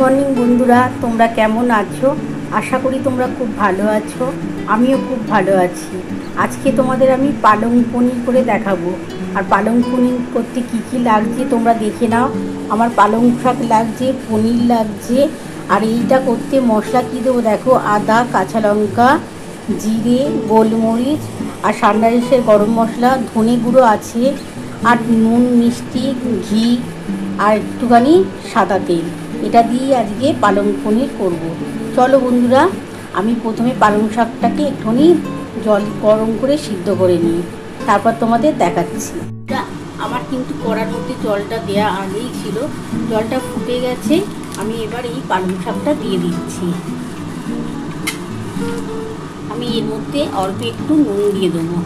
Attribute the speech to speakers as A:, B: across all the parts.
A: Morning বন্ধুরা, তোমরা কেমন আছো? আশা করি তোমরা খুব ভালো আছো। আমিও খুব ভালো আছি। আজকে তোমাদের আমি পালং পনির করে দেখাবো। আর পালং পনির করতে কী কী লাগছে তোমরা দেখে নাও। আমার পালং শাক লাগছে, পনির লাগছে, আর এইটা করতে মশলা কী দেবো দেখো? আদা, কাঁচা লঙ্কা, জিরে, গোলমরিচ, আর সানরাইসের গরম মশলা, ধনে গুঁড়ো আছে, আর নুন, মিষ্টি, ঘি, আর একটুখানি সাদা তেল। এটা দিয়ে আজকে পালং পনির করব। চলো বন্ধুরা, আমি প্রথমে পালং শাকটাকে একটুখানি জল গরম করে সিদ্ধ করে নিই। তারপর তোমাদের দেখাচ্ছি। আমার কিন্তু কড়ার মধ্যে জলটা দেওয়া আগেই ছিল। জলটা ফুটে গেছে, আমি এবার এই পালং শাকটা দিয়ে দিচ্ছি। আমি এর মধ্যে অল্প একটু নুন দিয়ে দেবো।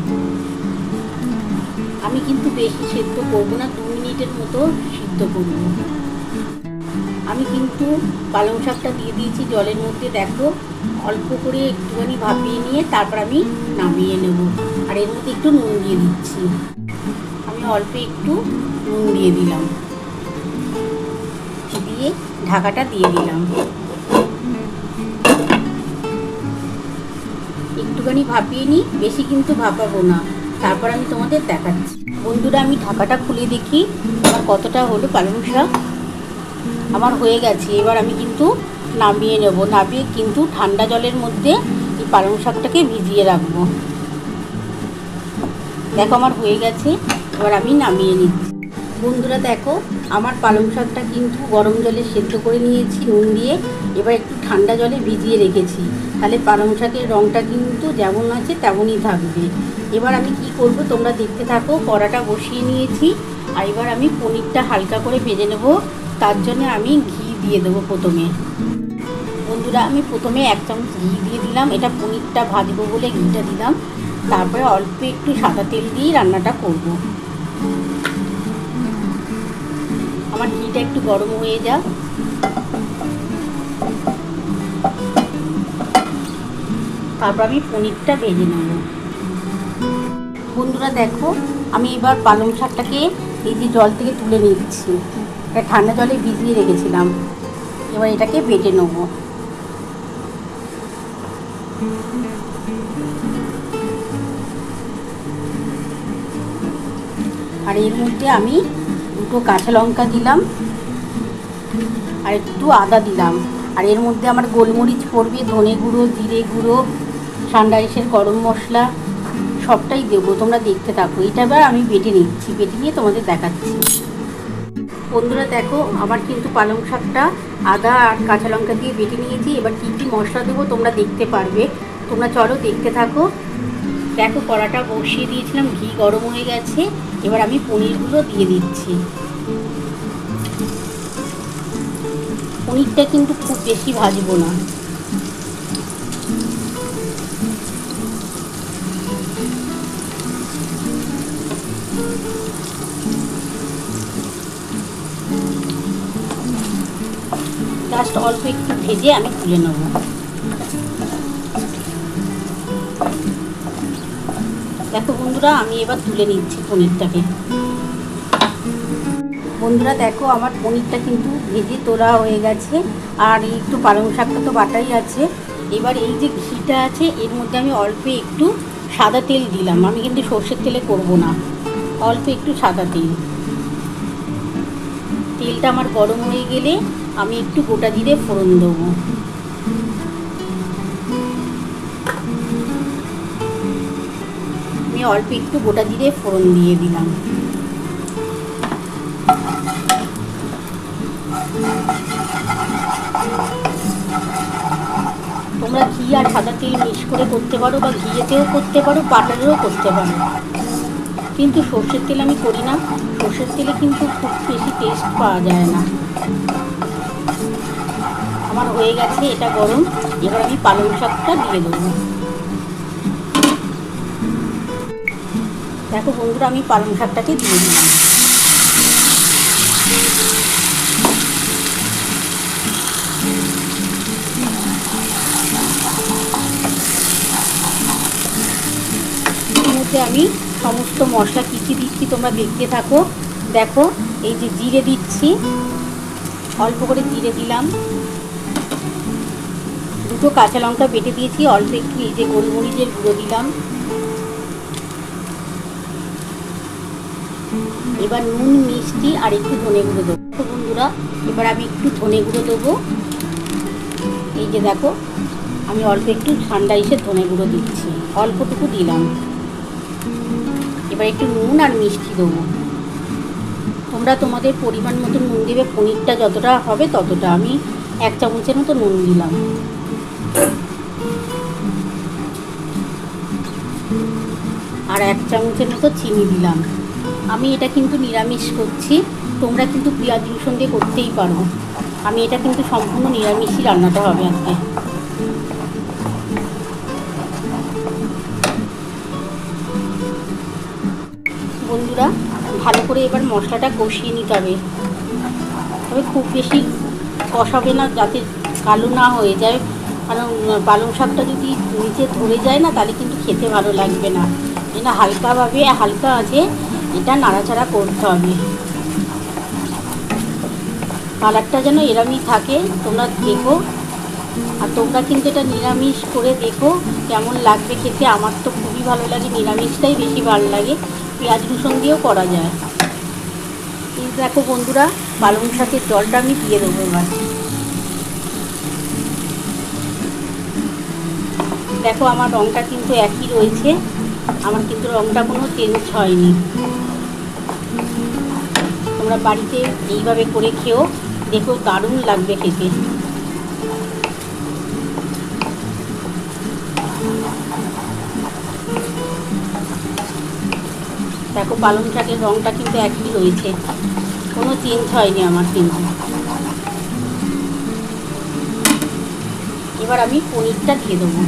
A: আমি কিন্তু বেশি সেদ্ধ করব না, দু মিনিটের মতো সিদ্ধ করব। আমি কিন্তু পালং শাকটা দিয়ে দিয়েছি, জলের মধ্যে দেখো, অল্প করে একটুখানি ভাপিয়ে নিয়ে তারপর আমি নামিয়ে নেব। আর এর মধ্যে একটু নুন দিয়ে দিচ্ছি। আমি অল্প একটু নুন দিয়ে দিলাম। দিয়ে ঢাকাটা দিয়ে দিলাম। একটুখানি ভাপিয়ে নিই, বেশি কিন্তু ভাপাবো না। তারপর আমি তোমাদের দেখাচ্ছি। বন্ধুরা, আমি ঢাকাটা খুলে দেখি, আমার কতটা হলো পালং শাক। আমার হয়ে গেছে। এবার আমি কিন্তু নামিয়ে নেব। নামিয়ে কিন্তু ঠান্ডা জলের মধ্যে এই পালং শাকটাকে ভিজিয়ে রাখব। দেখো আমার হয়ে গেছে। এবার আমি নামিয়ে নিচ্ছি। বন্ধুরা দেখো, আমার পালং শাকটা কিন্তু গরম জলে সেদ্ধ করে নিয়েছি, নুন দিয়ে। এবার একটু ঠান্ডা জলে ভিজিয়ে রেখেছি। তাহলে পালং শাকের রঙটা কিন্তু যেমন আছে তেমনই থাকবে। এবার আমি কি করব, তোমরা দেখতে থাকো কড়াটা বসিয়ে নিয়েছি। আর এবার আমি পনিরটা হালকা করে ভেজে নেব। তার জন্য আমি ঘি দিয়ে দেবো প্রথমে। বন্ধুরা, আমি প্রথমে এক চামচ ঘি দিয়ে দিলাম। এটা পনিরটা ভাজবো বলে ঘিটা দিলাম। তারপরে অল্প একটু সাদা তেল দিয়ে রান্নাটা করব। আমার ঘিটা একটু গরম হয়ে যাক। তারপর আমি পনিরটা ভেজে নেব। বন্ধুরা, দেখো, আমি এবার পালং শাকটাকে এই যে জল থেকে তুলে নিচ্ছি। এটা ঠান্ডা জলে ভিজিয়ে রেখেছিলাম। এবার এটাকে বেটে নেব। আর এর মধ্যে আমি দুটো কাঁচা লঙ্কা দিলাম, আর একটু আদা দিলাম। আর এর মধ্যে আমার গোলমরিচ পড়বে, ধনে গুঁড়ো, জিরে গুঁড়ো সানরাইসের গরম মশলা, সবটাই দেবো। তোমরা দেখতে থাকো। এটা এবার আমি বেটে নিচ্ছি, বেটে নিয়ে তোমাদের দেখাচ্ছি। বন্ধুরা দেখো, আমার কিন্তু পালং শাকটা আদা আর কাঁচা লঙ্কা দিয়ে বেটে নিয়েছি। এবার কী কী মশলা দেবো তোমরা দেখতে পারবে। তোমরা চলো দেখতে থাকো। দেখো, কড়াটা বসিয়ে দিয়েছিলাম, ঘি গরম হয়ে গেছে। এবার আমি পনিরগুলো দিয়ে দিচ্ছি। পনিরটা কিন্তু খুব বেশি ভাজবো না। জাস্ট অল্প একটু ভেজে আমি তুলে নেব। দেখো বন্ধুরা, আমি এবার তুলে নিচ্ছি পনিরটাকে। বন্ধুরা, দেখো আমার পনিরটা কিন্তু ভেজে তোলা হয়ে গেছে, আর একটু পালং শাকটা তো বাটাই আছে। এবার এই যে ঘিটা আছে, এর মধ্যে আমি অল্প একটু সাদা তেল দিলাম। আমি কিন্তু সর্ষের তেলে করব না, অল্প একটু সাদা তেল। তেলটা আমার গরম হয়ে গেলে আমি একটু গোটা জিরে ফোড়ন দেবো। আমি অল্প একটু গোটা জিরে ফোড়ন দিয়ে দিলাম। তোমরা ঘি আর সাদা তেল মিক্স করে করতে পারো বা ঘিয়েতেও করতে পারো বাটারেও করতে পারো। কিন্তু সর্ষের তেল আমি করি না। সর্ষের তেলে কিন্তু খুব বেশি টেস্ট পাওয়া যায় না। আমার হয়ে গেছে, এটা গরম। এবার আমি পালং শাকটা দিয়ে দেবো। দেখো বন্ধুরা, আমি পালং শাকটাকে দিয়ে দিলাম। আমি সমস্ত মশলা কী কী দিচ্ছি তোমরা দেখতে থাকো। দেখো, এই যে জিরে দিচ্ছি, অল্প করে জিরে দিলাম। দুটো কাঁচা লঙ্কা বেটে দিয়েছি, অল্প একটু এই যে গোলমরিচের গুঁড়ো দিলাম। এবার নুন, মিষ্টি আর একটু ধনে গুঁড়ো দেবো। তো বন্ধুরা, এবার আমি একটু ধনে গুঁড়ো দেবো। এই যে দেখো, আমি অল্প একটু ঠান্ডা এসে ধনে গুঁড়ো দিচ্ছি। অল্পটুকু দিলাম। এবার একটু নুন আর মিষ্টি দেবো। তোমরা তোমাদের পরিমাণ মতো নুন দেবে, পনিরটা যতটা হবে ততটা। আমি এক চামচের মতো নুন দিলাম। আর এক চামচের মতো চিনি দিলাম। আমি এটা কিন্তু নিরামিষ করছি, তোমরা কিন্তু পেঁয়াজ রসুন দিয়ে করতেই পারো। আমি এটা কিন্তু সম্পূর্ণ নিরামিষই রান্নাটা হবে আজকে। বন্ধুরা, ভালো করে এবার মশলাটা কষিয়ে নিতে হবে। তবে খুব বেশি কষাবে না, যাতে কালো না হয়ে যায়। কারণ পালং শাকটা যদি নিচে ধরে যায় না, তাহলে কিন্তু খেতে ভালো লাগবে না। এটা হালকাভাবে, হালকা আছে, এটা নাড়াচাড়া করতে হবে। কালারটা যেন এরমই থাকে, তোমরা দেখো। আর তোমরা কিন্তু এটা নিরামিষ করে দেখো, কেমন লাগবে খেতে। আমার তো খুবই ভালো লাগে, নিরামিষটাই বেশি ভালো লাগে। পেঁয়াজ রসুন দিয়েও করা যায়। এই দেখো বন্ধুরা পালং শাকের জলটা আমি দিয়ে দেবো এবার। দেখো আমার রঙটা কিন্তু একই রয়েছে, আমার কিন্তু রঙটা কোনো চেঞ্জ হয়নি। তোমরা বাড়িতে এইভাবে করে খেয়েও দেখো দারুণ লাগবে খেতে। দেখো, পালং শাকের রঙটা কিন্তু একই রয়েছে। কোনো চেঞ্জ হয়নি আমার কিন্তু। এবার আমি পনিরটা দিয়ে দেবো।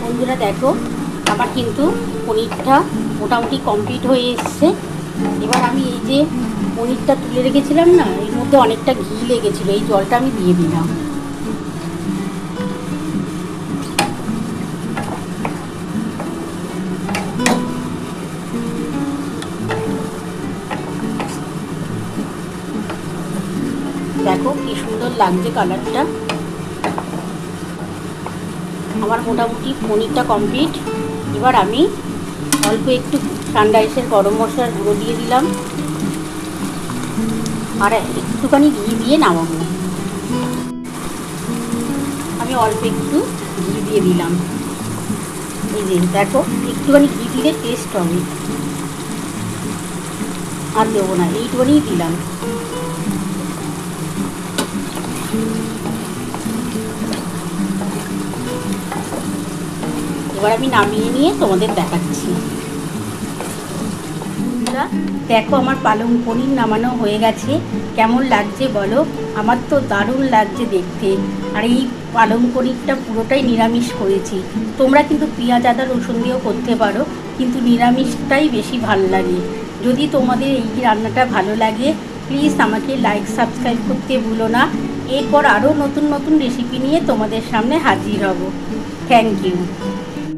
A: বন্ধুরা দেখো, আমার কিন্তু পনিরটা মোটামুটি কমপ্লিট হয়ে এসছে। এবার আমি এই যে পনিরটা তুলে রেখেছিলাম না, এর মধ্যে অনেকটা ঘি লেগেছিলো, এই জলটা আমি দিয়ে দিলাম। দেখো কি সুন্দর লাগছে কালারটা। আমার মোটামুটি পনিরটা কমপ্লিট। এবার আমি অল্প একটু এসে গরম মশলার গুঁড়ো দিয়ে দিলাম। আর একটুখানি ঘি দিয়ে নামাবো। আমি অল্প একটু ঘি দিয়ে দিলাম। এই যে দেখো, একটুখানি ঘি দিলে টেস্ট হবে। আর দেবো না এইটুখানি দিলাম। এবার আমি নামিয়ে নিয়ে তোমাদের দেখাচ্ছি। বন্ধুরা, দেখো আমার পালং পনির নামানো হয়ে গেছে। কেমন লাগছে বলো? আমার তো দারুণ লাগছে দেখতে। আর এই পালং পনিরটা পুরোটাই নিরামিষ করেছি। তোমরা কিন্তু পেঁয়াজ আদা রসুন দিয়েও করতে পারো কিন্তু নিরামিষটাই বেশি ভালো লাগে। যদি তোমাদের এই রান্নাটা ভালো লাগে প্লিজ আমাকে লাইক সাবস্ক্রাইব করতে ভুলো না। এরপর আরও নতুন নতুন রেসিপি নিয়ে তোমাদের সামনে হাজির হব। Thank you